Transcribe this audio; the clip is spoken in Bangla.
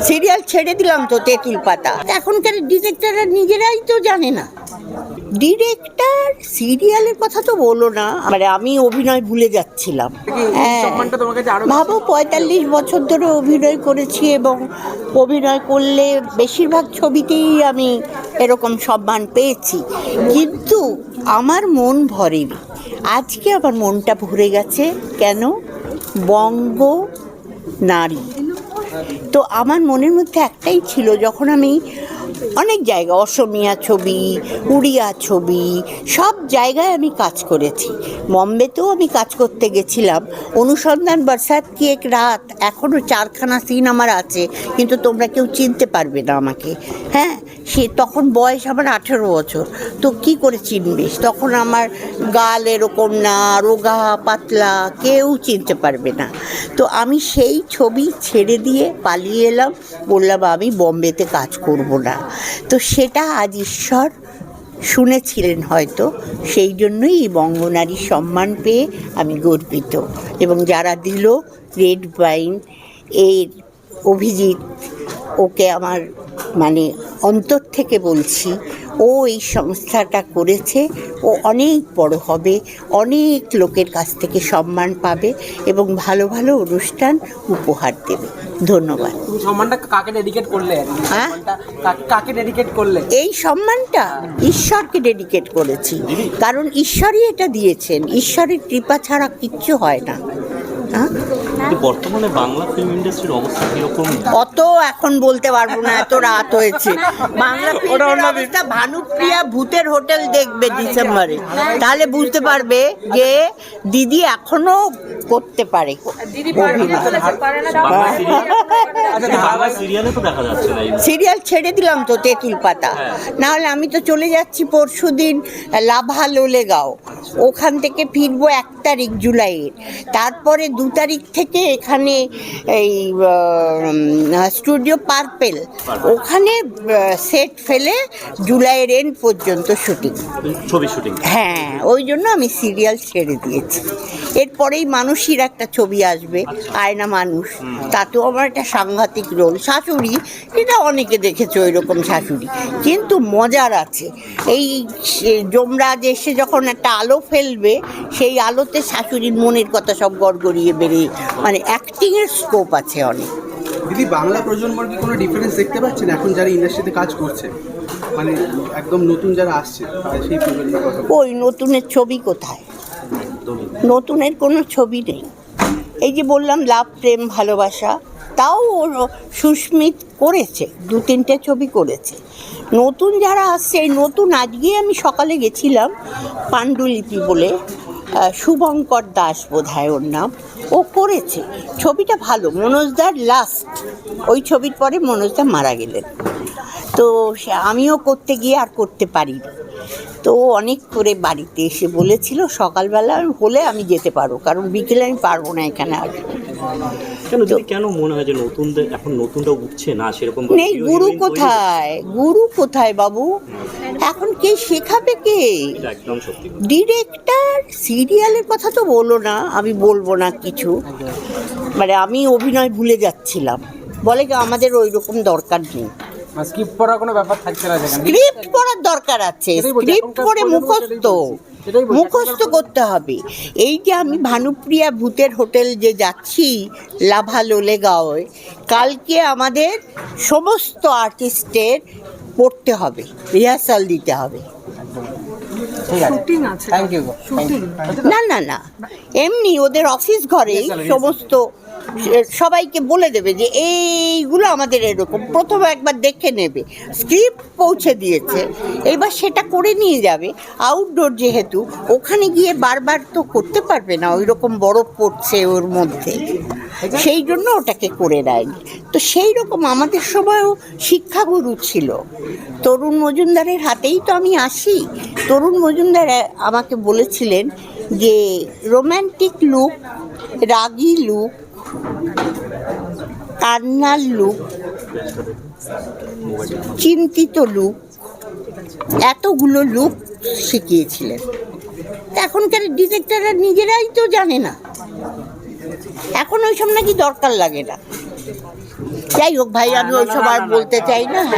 সিরিয়াল ছেড়ে দিলাম তো তেঁতুল পাতা। এখনকার ডিরেক্টররা নিজেরাই তো জানে না। ডিরেক্টর সিরিয়ালের কথা তো বলো না। মানে আমি অভিনয় ভুলে যাচ্ছিলাম। হ্যাঁ। ভাবো পঁয়তাল্লিশ বছর ধরে অভিনয় করেছি এবং অভিনয় করলে বেশিরভাগ ছবিতেই আমি এরকম সম্মান পেয়েছি। কিন্তু আমার মন ভরেনি। আজকে আমার মনটা ভরে গেছে। কেন? বঙ্গ নারী। তো আমার মনের মধ্যে একটাই ছিল যখন আমি অনেক জায়গা, অসমিয়া ছবি, উড়িয়া ছবি, সব জায়গায় আমি কাজ করেছি। বম্বেতেও আমি কাজ করতে গেছিলাম। অনুসন্ধান বরসাত কি এক রাত? এখনও চারখানা সিন আমার আছে, কিন্তু তোমরা কেউ চিনতে পারবে না আমাকে। হ্যাঁ সে তখন বয়স আমার আঠেরো বছর। তো কি করে চিনবিস তখন আমার গাল এরকম না, রোগা, পাতলা, কেউ চিনতে পারবে না। তো আমি সেই ছবি ছেড়ে দিয়ে পালিয়ে এলাম। বললাম, আমি বম্বেতে কাজ করব না। তো সেটা আজ ঈশ্বর শুনেছিলেন হয়তো, সেই জন্যই এই বঙ্গনারী সম্মান পেয়ে আমি গর্বিত। এবং যারা দিল রেড বাইন এর অভিজিৎ, ওকে আমার মানে অন্তর থেকে বলছি ও এই সংস্থাটা করেছে ও অনেক বড় হবে অনেক লোকের কাছ থেকে সম্মান পাবে এবং ভালো ভালো অনুষ্ঠান উপহার দেবে। ধন্যবাদ। সম্মানটা কাকে ডেডিকেট করলে? হ্যাঁ? কাকে- ডেডিকেট করলে? এই সম্মানটা ঈশ্বরকে ডেডিকেট করেছি। কারণ ঈশ্বরই এটা দিয়েছেন। ঈশ্বরের কৃপা ছাড়া কিচ্ছু হয় না। বর্তমানে বাংলা ফিল্ম ইন্ডাস্ট্রির অবস্থা কীরকম? অত এখন বলতে পারব না এত রাত হয়েছে। বাংলা ফিল্মের অবস্থা ভানুপ্রিয়া ভূতের হোটেল দেখবে ডিসেম্বরে। তাহলে বুঝতে পারবে যে দিদি এখনও করতে পারে। সিরিয়াল বাংলা সিরিয়ালে তো দেখা যাচ্ছে না এই সিরিয়াল ছেড়ে দিলাম তো তেঁতুল পাতা। নাহলে আমি তো চলে যাচ্ছি পরশু দিন লাভা লোলেগাঁও ওখান থেকে ফিরবো এক তারিখ জুলাইয়ের। তারপরে দু তারিখ থেকে এখানে এই স্টুডিও পার্পেল ওখানে সেট ফেলে জুলাইয়ের এন্ড পর্যন্ত শুটিং ছবি শুটিং হ্যাঁ ওই জন্য আমি সিরিয়াল ছেড়ে দিয়েছি। এরপরেই মানুষের একটা ছবি আসবে আয়না মানুষ। তাতেও আমার একটা সাংঘাতিক রোল শাশুড়ি এটা অনেকে দেখেছে ওই রকম শাশুড়ি। কিন্তু মজার আছে এই যমরাজ এসে যখন একটা আলো ফেলবে সেই আলোতে শাশুড়ির মনের কথা সব গড়গড়িয়ে বেরিয়ে বেরিয়ে মানে অ্যাক্টিংয়ের স্কোপ আছে অনেক। দিদি বাংলা প্রজন্মর কি কোনো ডিফারেন্স দেখতে পাচ্ছেন? এখন যারা ইন্ডাস্ট্রিতে কাজ করছে মানে একদম নতুন যারা আসছে সেই ওই নতুনের ছবি কোথায়? নতুনের কোনো ছবি নেই। এই যে বললাম লাভ প্রেম ভালোবাসা তাও ওর সুস্মিত করেছে দু তিনটে ছবি করেছে। নতুন যারা আসছে নতুন আজকে আমি সকালে গেছিলাম পাণ্ডুলিপি বলে শুভঙ্কর দাস বোধ হয় ওর নাম। ও করেছে। ছবিটা ভালো। মনোজদার লাস্ট ওই ছবির পরে মনোজদা মারা গেলেন। তো আমিও করতে গিয়ে আর করতে পারি তো অনেক করে বাড়িতে এসে বলেছিল, সকালবেলা হলে আমি যেতে পারব, কারণ বিকেলে আমি পারব না এখানে আর। কেন কেন মনে হয় যে নতুনদের এখন নতুনটা উঠছে না সেরকম নেই গুরু কোথায়? গুরু কোথায় বাবু? এখন কে শেখাবে কে? একদম সত্যি ডিরেক্টর সিরিয়ালের কথা তো বলো না আমি বলব না কিছু। মানে আমি অভিনয় ভুলে যাচ্ছিলাম। বলে যে আমাদের ওই রকম দরকার নেই। স্কিপ করার কোনো ব্যাপার থাকছে না স্ক্রিপ্ট পড়ার দরকার আছে। স্ক্রিপ্ট পড়ে মুখস্থ। মুখস্থ করতে হবে। এই যে আমি ভানুপ্রিয়া ভূতের হোটেল যে যাচ্ছি লাভা লোলেগাঁওয়ে কালকে আমাদের সমস্ত আর্টিস্টের পড়তে হবে রিহার্সাল দিতে হবে। ঠিক আছে। থ্যাংক ইউ না না না। এমনি ওদের অফিস ঘরে সমস্ত সবাইকে বলে দেবে যে এইগুলো আমাদের এরকম। প্রথম একবার দেখে নেবে। স্ক্রিপ্ট পৌঁছে দিয়েছে। এবার সেটা করে নিয়ে যাবে। আউটডোর যেহেতু, ওখানে গিয়ে বারবার তো করতে পারবে না। ওই রকম বরফ পড়ছে ওর মধ্যে। সেই জন্য ওটাকে করে দেয়নি তো সেই রকম আমাদের সময়ও শিক্ষাগুরু ছিল। তরুণ মজুমদারের হাতেই তো আমি আসি। তরুণ মজুমদার আমাকে বলেছিলেন যে রোম্যান্টিক লুক রাগী লুক কান্নার লুক চিন্তিত লুক এতগুলো লুক শিখিয়েছিলেন। এখনকার ডিরেক্টররা নিজেরাই তো জানে না। এখন ওইসব নাকি দরকার লাগে না। যাই হোক ভাই, আমি ওই সব আর বলতে চাই না। হ্যাঁ